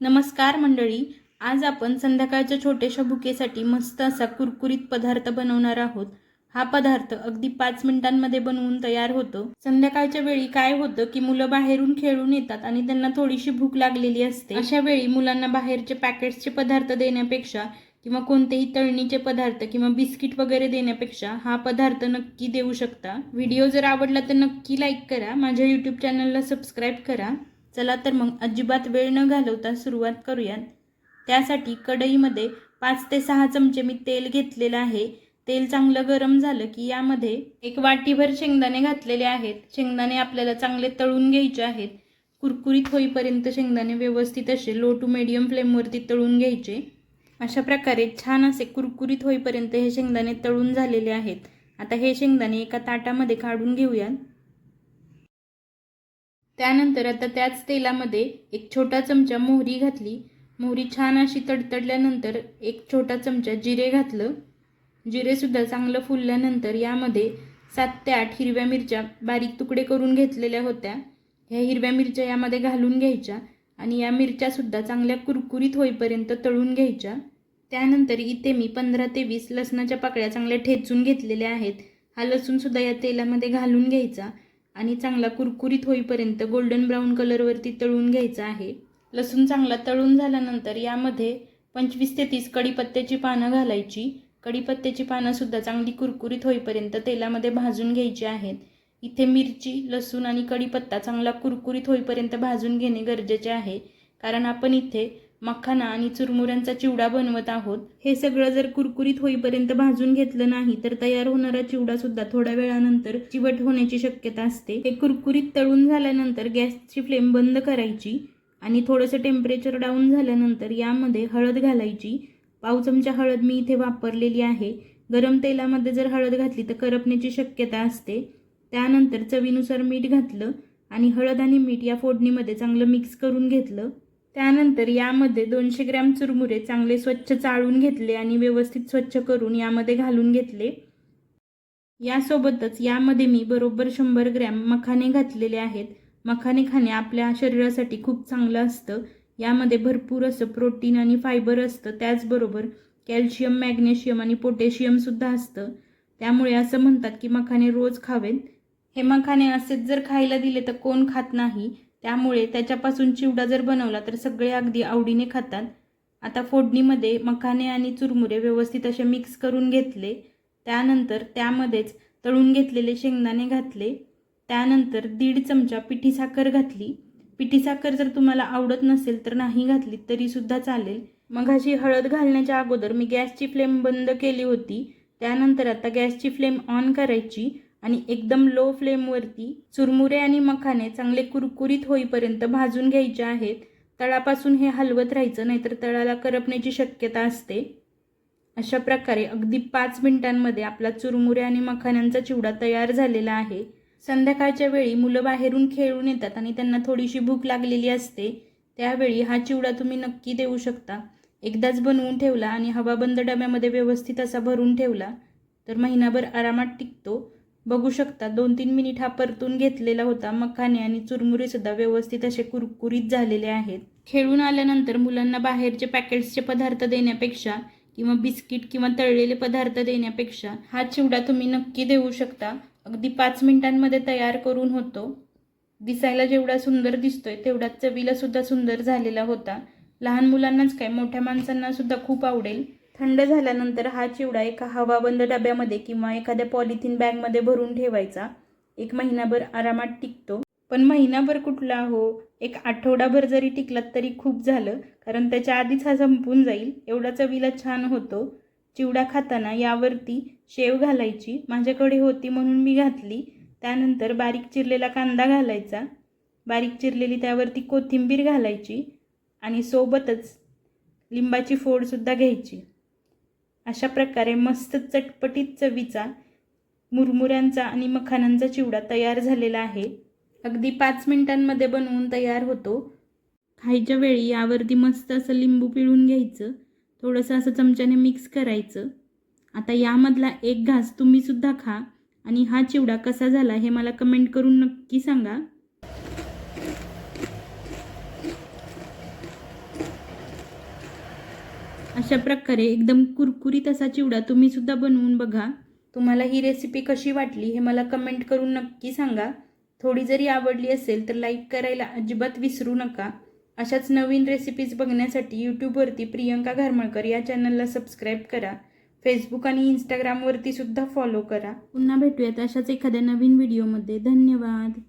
नमस्कार मंडळी आज आपण संध्याकाळच्या छोट्याशा बुकेसाठी मस्त असा कुरकुरीत पदार्थ बनवणार आहोत. हा पदार्थ अगदी पाच मिनिटांमध्ये बनवून तयार होतो. संध्याकाळच्या वेळी काय होतं की मुलं बाहेरून खेळून येतात आणि त्यांना थोडीशी भूक लागलेली असते. अशा वेळी मुलांना बाहेरचे पॅकेट्सचे पदार्थ देण्यापेक्षा किंवा कोणतेही तळणीचे पदार्थ किंवा बिस्किट वगैरे देण्यापेक्षा हा पदार्थ नक्की देऊ शकता. व्हिडिओ जर आवडला तर नक्की लाईक करा. माझ्या यूट्यूब चॅनलला सबस्क्राईब करा. चला तर मग अजिबात वेळ न घालवता सुरुवात करूयात. त्यासाठी कढईमध्ये पाच ते सहा चमचे मी तेल घेतलेलं आहे. तेल चांगलं गरम झालं की यामध्ये एक वाटीभर शेंगदाणे घातलेले आहेत. शेंगदाणे आपल्याला चांगले तळून घ्यायचे आहेत. कुरकुरीत होईपर्यंत शेंगदाणे व्यवस्थित असे लो टू मिडियम फ्लेमवरती तळून घ्यायचे. अशा प्रकारे छान असे कुरकुरीत होईपर्यंत हे शेंगदाणे तळून झालेले आहेत. आता हे शेंगदाणे एका ताटामध्ये काढून घेऊयात. त्यानंतर आता त्याच तेलामध्ये एक छोटा चमचा मोहरी घातली. मोहरी छान अशी तडतडल्यानंतर एक छोटा चमचा जिरे घातलं. जिरेसुद्धा चांगलं फुलल्यानंतर यामध्ये सात ते आठ हिरव्या मिरच्या बारीक तुकडे करून घेतलेल्या होत्या. ह्या हिरव्या मिरच्या यामध्ये घालून घ्यायच्या आणि या मिरच्यासुद्धा चांगल्या कुरकुरीत होईपर्यंत तळून घ्यायच्या. त्यानंतर इथे मी पंधरा ते वीस लसणाच्या पाकळ्या चांगल्या ठेचून घेतलेल्या आहेत. हा लसूणसुद्धा या तेलामध्ये घालून घ्यायचा. आणि चांगला कुरकुरीत होईपर्यंत गोल्डन ब्राऊन कलरवरती तळून घ्यायचा आहे. लसूण चांगला तळून झाल्यानंतर यामध्ये पंचवीस ते तीस कढीपत्त्याची पानं घालायची. कढीपत्त्याची पानंसुद्धा चांगली कुरकुरीत होईपर्यंत तेलामध्ये भाजून घ्यायची आहेत. इथे मिरची लसूण आणि कढीपत्ता चांगला कुरकुरीत होईपर्यंत भाजून घेणे गरजेचे आहे. कारण आपण इथे मखाना आणि चुरमुऱ्यांचा चिवडा बनवत आहोत. हे सगळं जर कुरकुरीत होईपर्यंत भाजून घेतलं नाही तर तयार होणारा चिवडा सुद्धा थोड्या वेळानंतर चिवट होण्याची शक्यता असते. हे कुरकुरीत तळून झाल्यानंतर गॅसची फ्लेम बंद करायची आणि थोडंसं टेम्परेचर डाऊन झाल्यानंतर यामध्ये हळद घालायची. पाव चमचा हळद मी इथे वापरलेली आहे. गरम तेलामध्ये जर हळद घातली तर करपण्याची शक्यता असते. त्यानंतर चवीनुसार मीठ घातलं आणि हळद आणि मीठ या फोडणीमध्ये चांगलं मिक्स करून घेतलं. त्यानंतर यामध्ये दोनशे ग्रॅम चुरमुरे चांगले स्वच्छ चाळून घेतले आणि व्यवस्थित स्वच्छ करून यामध्ये घालून घेतले. यासोबतच यामध्ये मी बरोबर शंभर ग्रॅम मखाने घातलेले आहेत. मखाने खाणे आपल्या शरीरासाठी खूप चांगलं असतं. यामध्ये भरपूर असं प्रोटीन आणि फायबर असतं. त्याचबरोबर कॅल्शियम मॅग्नेशियम आणि पोटॅशियमसुद्धा असतं. त्यामुळे असं म्हणतात की मखाने रोज खावेत. हे मखाने असेच जर खायला दिले तर कोण खात नाही? त्यामुळे त्याच्यापासून चिवडा जर बनवला तर सगळे अगदी आवडीने खातात. आता फोडणीमध्ये मखाने आणि चुरमुरे व्यवस्थित असे मिक्स करून घेतले. त्यानंतर त्यामध्येच तळून घेतलेले शेंगदाणे घातले. त्यानंतर दीड चमचा पिठी साखर घातली. पिठी साखर जर तुम्हाला आवडत नसेल तर नाही घातली तरीसुद्धा चालेल. मग अशी हळद घालण्याच्या अगोदर मी गॅसची फ्लेम बंद केली होती. त्यानंतर आता गॅसची फ्लेम ऑन करायची. आणि एकदम लो फ्लेमवरती चुरमुरे आणि मखाने चांगले कुरकुरीत होईपर्यंत भाजून घ्यायचे आहेत. तळापासून हे हलवत राहायचं नाहीतर तळाला करपण्याची शक्यता असते. अशा प्रकारे अगदी पाच मिनिटांमध्ये आपला चुरमुरे आणि मखाण्यांचा चिवडा तयार झालेला आहे. संध्याकाळच्या वेळी मुलं बाहेरून खेळून येतात आणि त्यांना थोडीशी भूक लागलेली असते. त्यावेळी हा चिवडा तुम्ही नक्की देऊ शकता. एकदाच बनवून ठेवला आणि हवाबंद डब्यामध्ये व्यवस्थित असा भरून ठेवला तर महिनाभर आरामात टिकतो. बघू शकता. दोन तीन मिनिट हा परतून घेतलेला होता. मखाने आणि चुरमुरेसुद्धा व्यवस्थित असे कुरकुरीत झालेले आहेत. खेळून आल्यानंतर मुलांना बाहेरचे पॅकेट्सचे पदार्थ देण्यापेक्षा किंवा बिस्किट किंवा तळलेले पदार्थ देण्यापेक्षा हा चिवडा तुम्ही नक्की देऊ शकता. अगदी पाच मिनिटांमध्ये तयार करून होतो. दिसायला जेवढा सुंदर दिसतोय तेवढा चवीला सुद्धा सुंदर झालेला होता. लहान मुलांनाच काय मोठ्या माणसांना सुद्धा खूप आवडेल. थंड झाल्यानंतर हा चिवडा एका हवाबंद डब्यामध्ये किंवा एखाद्या पॉलिथिन बॅगमध्ये भरून ठेवायचा. एक महिनाभर आरामात टिकतो. पण महिनाभर कुठला हो? एक आठवडाभर जरी टिकलात तरी खूप झालं कारण त्याच्या आधीच हा संपून जाईल एवढा चवीला छान होतो. चिवडा खाताना यावरती शेव घालायची माझ्याकडे होती म्हणून मी घातली. त्यानंतर बारीक चिरलेला कांदा घालायचा. बारीक चिरलेली त्यावरती कोथिंबीर घालायची आणि सोबतच लिंबाची फोडसुद्धा घ्यायची. अशा प्रकारे मस्त चटपटीत चवीचा मुरमुऱ्यांचा आणि मखानांचा चिवडा तयार झालेला आहे. अगदी पाच मिनिटांमध्ये बनवून तयार होतो. खायच्या वेळी यावरती मस्त असं लिंबू पिळून घ्यायचं. थोडंसं असं चमच्याने मिक्स करायचं. आता यामधला एक घास तुम्हीसुद्धा खा आणि हा चिवडा कसा झाला हे मला कमेंट करून नक्की सांगा. अशा प्रकारे एकदम कुरकुरीत असा चिवडा तुम्ही सुद्धा बनवून बघा. तुम्हाला ही रेसिपी कशी वाटली हे मला कमेंट करून नक्की सांगा. थोडी जरी आवडली असेल तर लाईक करायला अजिबात विसरू नका. अशाच नवीन रेसिपीज बघण्यासाठी यूट्यूबवरती प्रियंका घरमळकर या चॅनलला सबस्क्राईब करा. फेसबुक आणि इंस्टाग्रामवरती सुद्धा फॉलो करा. पुन्हा भेटूयात अशाच एखाद्या नवीन व्हिडिओमध्ये धन्यवाद.